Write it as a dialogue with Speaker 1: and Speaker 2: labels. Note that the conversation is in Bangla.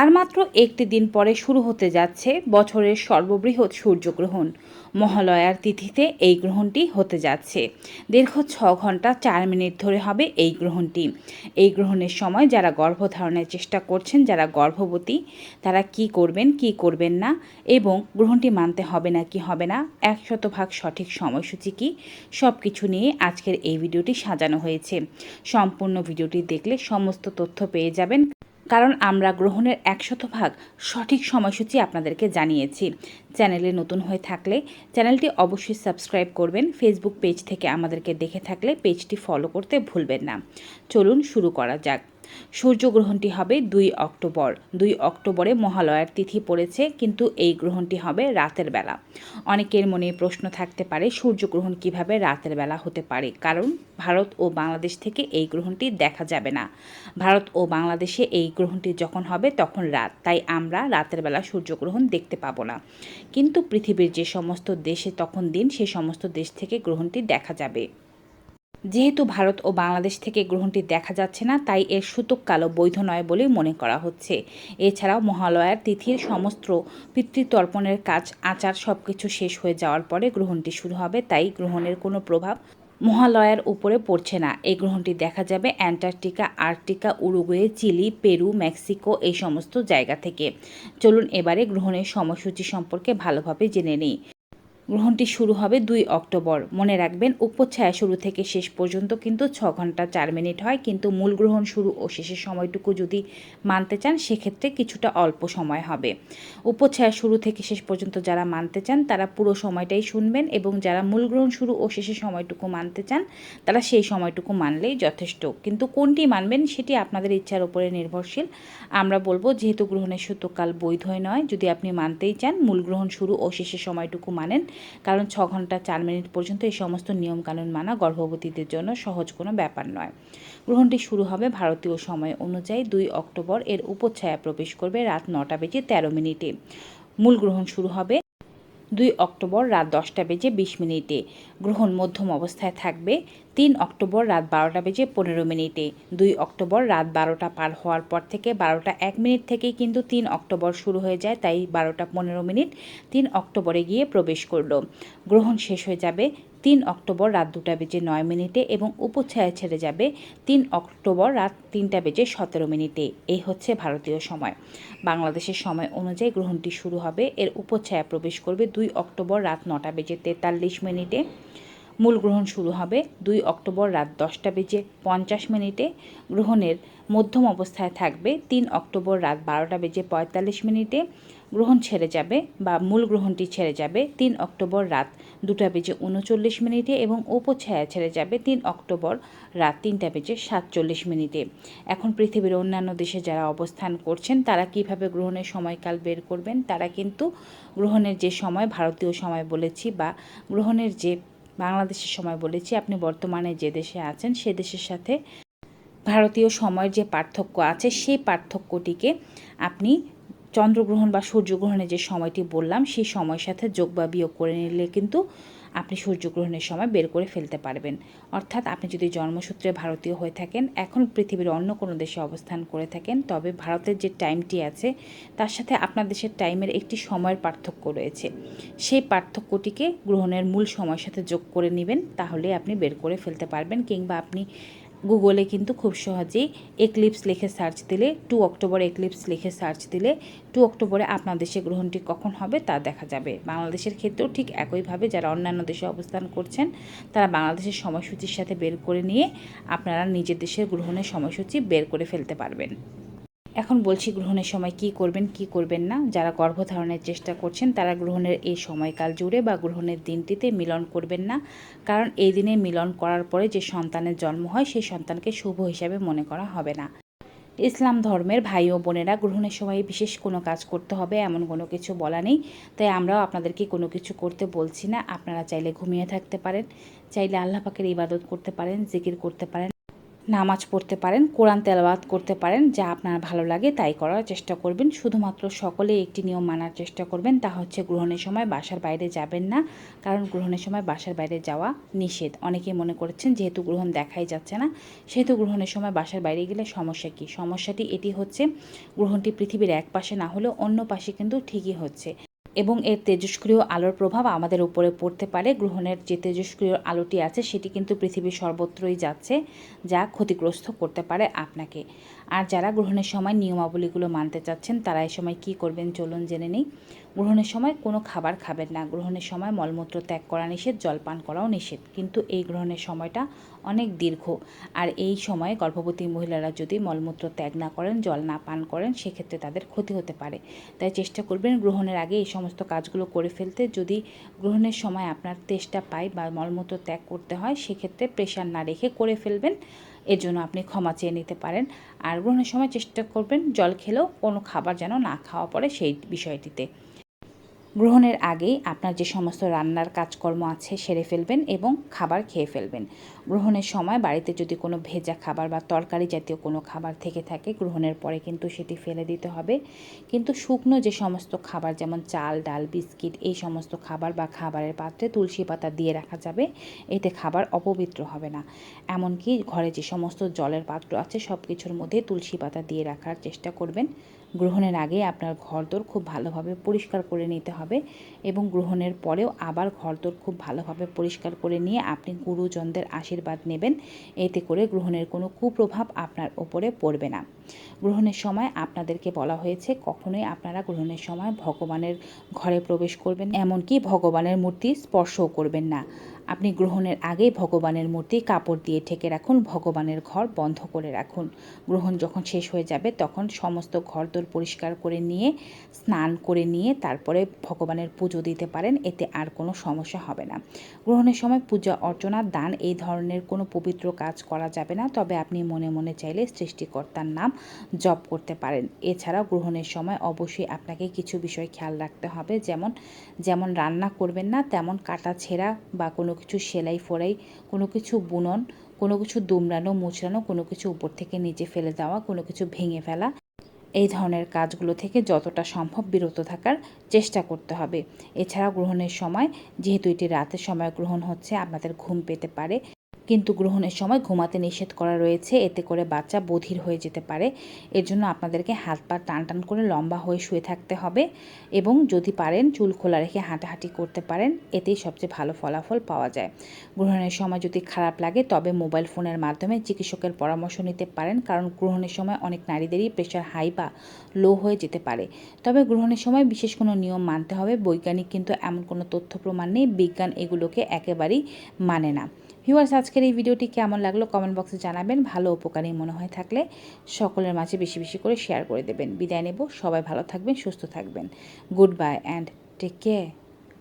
Speaker 1: আর মাত্র একটি দিন পরে শুরু হতে যাচ্ছে বছরের সর্ববৃহৎ সূর্যগ্রহণ। মহালয়ার তিথিতে এই গ্রহণটি হতে যাচ্ছে। দীর্ঘ ছ ঘণ্টা চার মিনিট ধরে হবে এই গ্রহণটি। এই গ্রহণের সময় যারা গর্ভধারণের চেষ্টা করছেন, যারা গর্ভবতী, তারা কি করবেন কি করবেন না এবং গ্রহণটি মানতে হবে না, কি হবে না, এক শতভাগ সঠিক সময়সূচি কি সব কিছু নিয়ে আজকের এই ভিডিওটি সাজানো হয়েছে। সম্পূর্ণ ভিডিওটি দেখলে সমস্ত তথ্য পেয়ে যাবেন। কারণ আমরা গ্রহণের এক শতভাগ সঠিক সময়সূচি আপনাদেরকে জানিয়েছি। চ্যানেলে নতুন হয়ে থাকলে চ্যানেলটি অবশ্যই সাবস্ক্রাইব করবেন ফেসবুক পেজ থেকে আমাদেরকে দেখে থাকলে পেজটি ফলো করতে ভুলবেন না। চলুন শুরু করা যাক। সূর্যগ্রহণটি হবে দুই অক্টোবর। দুই অক্টোবরে মহালয়ার তিথি পড়েছে, কিন্তু এই গ্রহণটি হবে রাতের বেলা। অনেকের মনে প্রশ্ন থাকতে পারে, সূর্যগ্রহণ কীভাবে রাতের বেলা হতে পারে? কারণ ভারত ও বাংলাদেশ থেকে এই গ্রহণটি দেখা যাবে না। ভারত ও বাংলাদেশে এই গ্রহণটি যখন হবে তখন রাত। তাই আমরা রাতের বেলা সূর্যগ্রহণ দেখতে পাবো না। কিন্তু পৃথিবীর যে সমস্ত দেশে তখন দিন, সে সমস্ত দেশ থেকে গ্রহণটি দেখা যাবে। যেহেতু ভারত ও বাংলাদেশ থেকে গ্রহণটি দেখা যাচ্ছে না, তাই এর সূতক কালো বৈধ নয় বলে মনে করা হচ্ছে। এছাড়াও মহালয়ার তিথির সমস্ত পিতৃতর্পণের কাজ, আচার সব কিছু শেষ হয়ে যাওয়ার পরে গ্রহণটি শুরু হবে, তাই গ্রহণের কোনো প্রভাব মহালয়ার উপরে পড়ছে না। এই গ্রহণটি দেখা যাবে Antarctica, Arctica, Uruguay, Chile, Peru, Mexico এই সমস্ত জায়গা থেকে। চলুন এবারে গ্রহণের সময়সূচি সম্পর্কে ভালোভাবে জেনে নিই। গ্রহণটি শুরু হবে দুই অক্টোবর। মনে রাখবেন উপচ্ছায়া শুরু থেকে শেষ পর্যন্ত কিন্তু ছ ঘণ্টা চার মিনিট হয়। কিন্তু মূল গ্রহণ শুরু ও শেষের সময়টুকু যদি মানতে চান, সেক্ষেত্রে কিছুটা অল্প সময় হবে। উপচ্ছায়া শুরু থেকে শেষ পর্যন্ত যারা মানতে চান, তারা পুরো সময়টাই শুনবেন এবং যারা মূল গ্রহণ শুরু ও শেষের সময়টুকু মানতে চান, তারা সেই সময়টুকু মানলেই যথেষ্ট। কিন্তু কোনটি মানবেন, সেটি আপনাদের ইচ্ছার উপরে নির্ভরশীল। আমরা বলব, যেহেতু গ্রহণের সূত্রকাল বৈধই নয়, যদি আপনি মানতেই চান, মূল গ্রহণ শুরু ও শেষের সময়টুকু মানেন কারণ ছ ঘণ্টা চার মিনিট পর্যন্ত এই সমস্ত নিয়মকানুন মানা গর্ভবতীদের জন্য সহজ কোনো ব্যাপার নয়। গ্রহণটি শুরু হবে ভারতীয় সময় অনুযায়ী দুই অক্টোবর এর উপচ্ছায়া প্রবেশ করবে রাত নটা বেজে তেরো মিনিটে। মূল গ্রহণ শুরু হবে দুই অক্টোবর রাত দশটা বেজে বিশ মিনিটে। গ্রহণ মধ্যম অবস্থায় থাকবে তিন অক্টোবর রাত বারোটা বেজে পনেরো মিনিটে। দুই অক্টোবর রাত বারোটা পার হওয়ার পর থেকে বারোটা এক মিনিট থেকেই কিন্তু তিন অক্টোবর শুরু হয়ে যায়, তাই বারোটা পনেরো মিনিট তিন অক্টোবরে গিয়ে প্রবেশ করল। গ্রহণ শেষ হয়ে যাবে তিন অক্টোবর রাত দুটা বেজে নয় মিনিটে এবং উপচ্ছায়া ছেড়ে যাবে তিন অক্টোবর রাত তিনটা বেজে সতেরো মিনিটে। এই হচ্ছে ভারতীয় সময়। বাংলাদেশের সময় অনুযায়ী গ্রহণটি শুরু হবে। এর উপচ্ছায়া প্রবেশ করবে দুই অক্টোবর রাত নটা বেজে তেতাল্লিশ মিনিটে। মূল গ্রহণ শুরু হবে দুই অক্টোবর রাত দশটা বেজে পঞ্চাশ মিনিটে। গ্রহণের মধ্যম অবস্থায় থাকবে তিন অক্টোবর রাত বারোটা বেজে পঁয়তাল্লিশ মিনিটে। গ্রহণ ছেড়ে যাবে বা মূল গ্রহণটি ছেড়ে যাবে তিন অক্টোবর রাত দুটা বেজে উনচল্লিশ মিনিটে এবং উপছায়া ছেড়ে যাবে তিন অক্টোবর রাত তিনটা বেজে সাতচল্লিশ মিনিটে। এখন পৃথিবীর অন্যান্য দেশে যারা অবস্থান করছেন, তারা কীভাবে গ্রহণের সময়কাল বের করবেন? তারা কিন্তু গ্রহণের যে সময়, ভারতীয় সময় বলেছি, বা গ্রহণের যে বাংলাদেশের সময় বলেছি, আপনি বর্তমানে যে দেশে আছেন, সে দেশের সাথে ভারতীয় সময়ের যে পার্থক্য আছে, সেই পার্থক্যটিকে আপনি চন্দ্রগ্রহণ বা সূর্যগ্রহণের যে সময়টি বললাম, সেই সময়ের সাথে যোগ বা বিয়োগ করে নিলে কিন্তু আপনি সূর্যগ্রহণের সময় বের করে ফেলতে পারবেন। অর্থাৎ আপনি যদি জন্মসূত্রে ভারতীয় হয়ে থাকেন, এখন পৃথিবীর অন্য কোনো দেশে অবস্থান করে থাকেন, তবে ভারতের যে টাইমটি আছে, তার সাথে আপনার দেশের টাইমের একটি সময়ের পার্থক্য রয়েছে। সেই পার্থক্যটিকে গ্রহণের মূল সময়ের সাথে যোগ করে নেবেন, তাহলে আপনি বের করে ফেলতে পারবেন কিংবা আপনি গুগলে কিন্তু খুব সহজেই এক্লিপস লিখে সার্চ দিলে টু অক্টোবর এক্লিপস লিখে সার্চ দিলে টু অক্টোবরে আপনার দেশে গ্রহণটি কখন হবে তা দেখা যাবে। বাংলাদেশের ক্ষেত্রেও ঠিক একইভাবে যারা অন্যান্য দেশে অবস্থান করছেন, তারা বাংলাদেশের সময়সূচির সাথে বের করে নিয়ে আপনারা নিজের দেশের গ্রহণের সময়সূচি বের করে ফেলতে পারবেন। এখন বলছি গ্রহণের সময় কি করবেন কি করবেন না। যারা গর্ভধারণের চেষ্টা করছেন, তারা গ্রহণের এই সময়কাল জুড়ে বা গ্রহণের দিনটিতে মিলন করবেন না। কারণ এই দিনে মিলন করার পরে যে সন্তানের জন্ম হয়, সেই সন্তানকে শুভ হিসাবে মনে করা হবে না। ইসলাম ধর্মের ভাই ও বোনেরা গ্রহণের সময় বিশেষ কোনো কাজ করতে হবে এমন কোনো কিছু বলা নেই। তাই আমরাও আপনাদেরকে কোনো কিছু করতে বলছি না। আপনারা চাইলে ঘুমিয়ে থাকতে পারেন, চাইলে আল্লাহ পাকের ইবাদত করতে পারেন, জিকির করতে পারেন। নামাজ পড়তে পারেন, কোরআন তেলাওয়াত করতে পারেন, যা আপনার ভালো লাগে তাই করার চেষ্টা করবেন। শুধুমাত্র সকলে একটি নিয়ম মানার চেষ্টা করবেন, তা হচ্ছে গ্রহণের সময় বাসার বাইরে যাবেন না, কারণ গ্রহণের সময় বাসার বাইরে যাওয়া নিষেধ। অনেকেই মনে করছেন যেহেতু গ্রহণ দেখাই যাচ্ছে না, সেহেতু গ্রহণের সময় বাসার বাইরে গেলে সমস্যা কী? সমস্যাটি এটি হচ্ছে, গ্রহণটি পৃথিবীর এক পাশে না হলেও অন্য পাশে কিন্তু ঠিকই হচ্ছে। এবং এর তেজস্ক্রিয় আলোর প্রভাব আমাদের উপরে পড়তে পারে। গ্রহণের যে তেজস্ক্রিয় আলোটি আছে, সেটি কিন্তু পৃথিবীর সর্বত্রই যাচ্ছে, যা ক্ষতিগ্রস্ত করতে পারে আপনাকে। আর যারা গ্রহণের সময় নিয়মাবলীগুলো মানতে চাচ্ছেন, তারা এই সময় কী করবেন চলুন জেনে নেই। গ্রহণের সময় কোনো খাবার খাবেন না। গ্রহণের সময় মলমূত্র ত্যাগ করা নিষেধ জলপান করাও নিষেধ। কিন্তু এই গ্রহণের সময়টা অনেক দীর্ঘ। আর এই সময়ে গর্ভবতী মহিলারা যদি মলমূত্র ত্যাগ না করেন, জল না পান করেন, সেক্ষেত্রে তাদের ক্ষতি হতে পারে। তাই চেষ্টা করবেন গ্রহণের আগে এই সমস্ত কাজগুলো করে ফেলতে। যদি গ্রহণের সময় আপনার তেষ্টা পায় বা মলমূত্র ত্যাগ করতে হয়, সেক্ষেত্রে প্রেশার না রেখে করে ফেলবেন। এর জন্য আপনি ক্ষমা চেয়ে নিতে পারেন। আর গ্রহণের সময় চেষ্টা করবেন জল খেলেও কোনো খাবার যেন না খাওয়া পড়ে সেই বিষয়টিতে। গ্রহণের আগেই আপনার যে সমস্ত রান্নার কাজকর্ম আছে সেরে ফেলবেন এবং খাবার খেয়ে ফেলবেন। গ্রহণের সময় বাড়িতে যদি কোনো ভেজা খাবার বা তরকারি জাতীয় কোনো খাবার থেকে থাকে, গ্রহণের পরে কিন্তু সেটি ফেলে দিতে হবে। কিন্তু শুকনো যে সমস্ত খাবার, যেমন চাল, ডাল, বিস্কিট, এই সমস্ত খাবার বা খাবারের পাত্রে তুলসী পাতা দিয়ে রাখা যাবে, এতে খাবার অপবিত্র হবে না। এমনকি ঘরে যে সমস্ত জলের পাত্র আছে সব কিছুর মধ্যে তুলসী পাতা দিয়ে রাখার চেষ্টা করবেন। গ্রহণের আগে আপনার ঘরদোর খুব ভালোভাবে পরিষ্কার করে নিতে হবে এবং গ্রহণের পরেও আবার ঘরদোর খুব ভালোভাবে পরিষ্কার করে নিয়ে আপনি গুরুজনদের আশীর্বাদ নেবেন। এতে করে গ্রহণের কোনো কুপ্রভাব আপনার ওপরে পড়বে না। গ্রহণের সময় আপনাদেরকে বলা হয়েছে, কখনোই আপনারা গ্রহণের সময় ভগবানের ঘরে প্রবেশ করবেন এমনকি ভগবানের মূর্তি স্পর্শও করবেন না। আপনি গ্রহণের আগেই ভগবানের মূর্তি কাপড় দিয়ে ঢেকে রাখুন, ভগবানের ঘর বন্ধ করে রাখুন। গ্রহণ যখন শেষ হয়ে যাবে, তখন সমস্ত ঘরদোর পরিষ্কার করে নিয়ে, স্নান করে নিয়ে তারপরে ভগবানের পুজো দিতে পারেন, এতে আর কোনো সমস্যা হবে না। গ্রহণের সময় পূজা, অর্চনা, দান এই ধরনের কোনো পবিত্র কাজ করা যাবে না, তবে আপনি মনে মনে চাইলে সৃষ্টিকর্তার নাম জপ করতে পারেন। এছাড়াও গ্রহণের সময় অবশ্যই আপনাকে কিছু বিষয় খেয়াল রাখতে হবে, যেমন যেমন রান্না করবেন না, তেমন কাটা ছেঁড়া বা কোনো কিছু সেলাই ফোড়াই, কোনো কিছু বুনন, কোনো কিছু দুমড়ানো, মুচড়ানো, কোনো কিছু উপর থেকে নিচে ফেলে দেওয়া, কোনো কিছু ভেঙে ফেলা। এই ধরনের কাজগুলো থেকে যতটা সম্ভব বিরত থাকার চেষ্টা করতে হবে। এছাড়া গ্রহণের সময়, যেহেতু এটি রাতের সময় গ্রহণ হচ্ছে, আপনাদের ঘুম পেতে পারে। কিন্তু গ্রহণের সময় ঘুমাতে নিষেধ করা রয়েছে। এতে করে বাচ্চা বধির হয়ে যেতে পারে। এর জন্য আপনাদেরকে হাত পা টান টান করে লম্বা হয়ে শুয়ে থাকতে হবে এবং যদি পারেন চুল খোলা রেখে হাঁটাহাঁটি করতে পারেন। এতেই সবচেয়ে ভালো ফলাফল পাওয়া যায়। গ্রহণের সময় যদি খারাপ লাগে, তবে মোবাইল ফোনের মাধ্যমে চিকিৎসকের পরামর্শ নিতে পারেন। কারণ গ্রহণের সময় অনেক নারীদেরই প্রেশার হাই বা লো হয়ে যেতে পারে। তবে গ্রহণের সময় বিশেষ কোনো নিয়ম মানতে হবে। বৈজ্ঞানিক কিন্তু এমন কোনো তথ্য প্রমাণ নেই। বিজ্ঞান এগুলোকে একেবারেই মানে না। ভিউয়ার্স, আজকের এই ভিডিওটি কেমন লাগল কমেন্ট বক্সে জানাবেন। ভালো উপকারী মনে হয় থাকলে সকলের মাঝে বেশি বেশি করে শেয়ার করে দেবেন। বিদায় নেব। সবাই ভালো থাকবেন, সুস্থ থাকবেন। Good bye and take care.